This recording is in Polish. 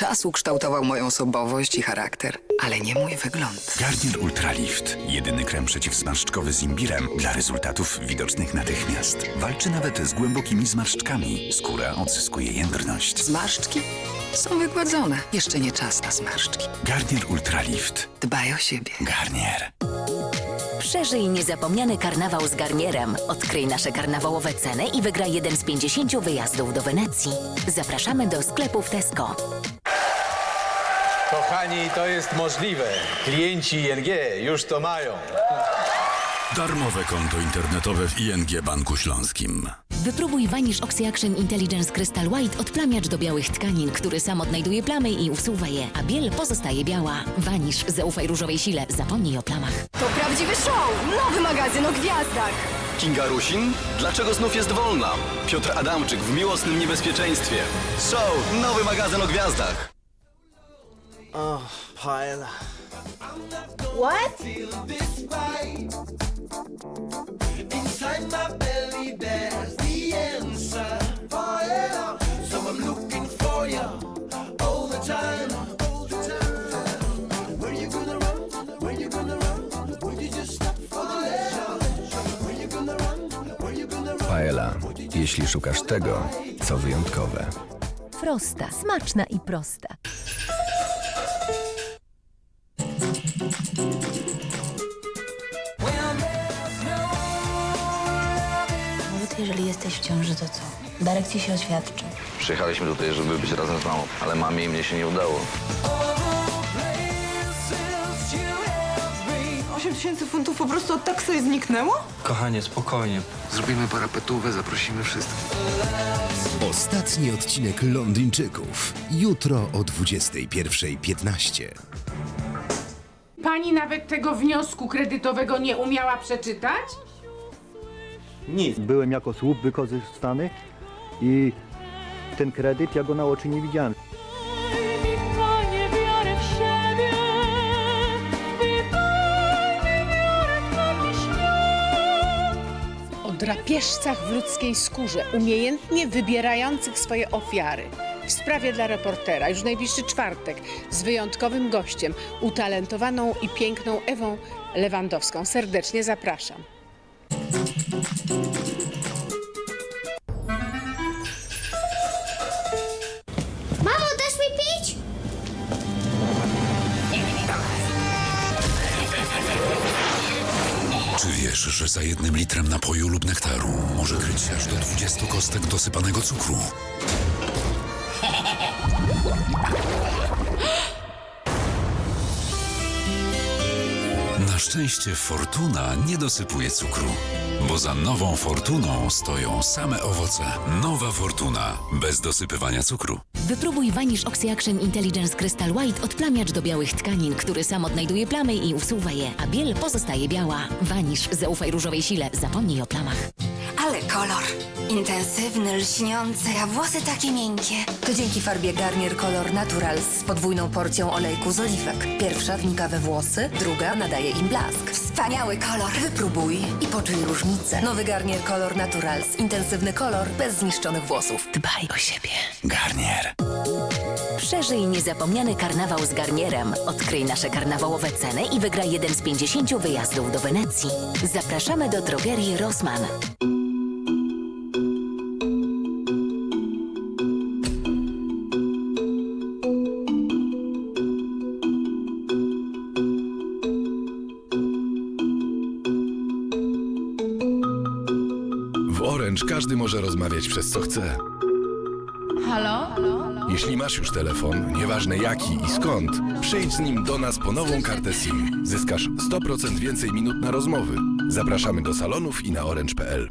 Czas ukształtował moją osobowość i charakter, ale nie mój wygląd. Garnier Ultralift. Jedyny krem przeciwzmarszczkowy z imbirem dla rezultatów widocznych natychmiast. Walczy nawet z głębokimi zmarszczkami. Skóra odzyskuje jędrność. Zmarszczki są wygładzone. Jeszcze nie czas na zmarszczki. Garnier Ultralift. Dbaj o siebie. Garnier. Przeżyj niezapomniany karnawał z Garnierem. Odkryj nasze karnawałowe ceny i wygraj jeden z 50 wyjazdów do Wenecji. Zapraszamy do sklepów Tesco. Kochani, to jest możliwe. Klienci ING już to mają. Darmowe konto internetowe w ING Banku Śląskim. Wypróbuj Vanish Oxy-Action Intelligence Crystal White odplamiacz do białych tkanin, który sam odnajduje plamy i usuwa je, a biel pozostaje biała. Vanish, zaufaj różowej sile, zapomnij o plamach. To prawdziwy show! Nowy magazyn o gwiazdach! Kinga Rusin? Dlaczego znów jest wolna? Piotr Adamczyk w miłosnym niebezpieczeństwie. Show! Nowy magazyn o gwiazdach. Pile. What? Paella, jeśli szukasz tego, co wyjątkowe. Prosta, smaczna i prosta. Nawet jeżeli jesteś w ciąży, to co? Darek ci się oświadczy. Przyjechaliśmy tutaj, żeby być razem z mamą, ale mamie i mnie się nie udało. 8 tysięcy funtów po prostu od tak sobie zniknęło? Kochanie, spokojnie. Zrobimy parapetówę, zaprosimy wszystkich. Ostatni odcinek Londyńczyków. Jutro o 21.15. Pani nawet tego wniosku kredytowego nie umiała przeczytać? Nic. Byłem jako słup wykorzystany i ten kredyt ja go na oczy nie widziałem. O drapieżcach w ludzkiej skórze, umiejętnie wybierających swoje ofiary. W sprawie dla reportera już najbliższy czwartek z wyjątkowym gościem, utalentowaną i piękną Ewą Lewandowską. Serdecznie zapraszam. Mamo, dasz mi pić? Czy wiesz, że za jednym litrem napoju lub nektaru może kryć się aż do 20 kostek dosypanego cukru? Szczęście Fortuna nie dosypuje cukru, bo za nową Fortuną stoją same owoce. Nowa Fortuna, bez dosypywania cukru. Wypróbuj Vanish Oxy-Action Intelligence Crystal White odplamiacz do białych tkanin, który sam odnajduje plamy i usuwa je, a biel pozostaje biała. Vanish, zaufaj różowej sile, zapomnij o plamach. Ale kolor. Intensywny, lśniący, a włosy takie miękkie. To dzięki farbie Garnier Color Naturals z podwójną porcją olejku z oliwek. Pierwsza wnika we włosy, druga nadaje im blask. Wspaniały kolor. Wypróbuj i poczuj różnicę. Nowy Garnier Color Naturals. Intensywny kolor bez zniszczonych włosów. Dbaj o siebie. Garnier. Przeżyj niezapomniany karnawał z Garnierem. Odkryj nasze karnawałowe ceny i wygraj jeden z 50 wyjazdów do Wenecji. Zapraszamy do drogerii Rossmann. W Orange każdy może rozmawiać przez co chce. Halo? Jeśli masz już telefon, nieważne jaki i skąd, przyjdź z nim do nas po nową kartę SIM. Zyskasz 100% więcej minut na rozmowy. Zapraszamy do salonów i na orange.pl.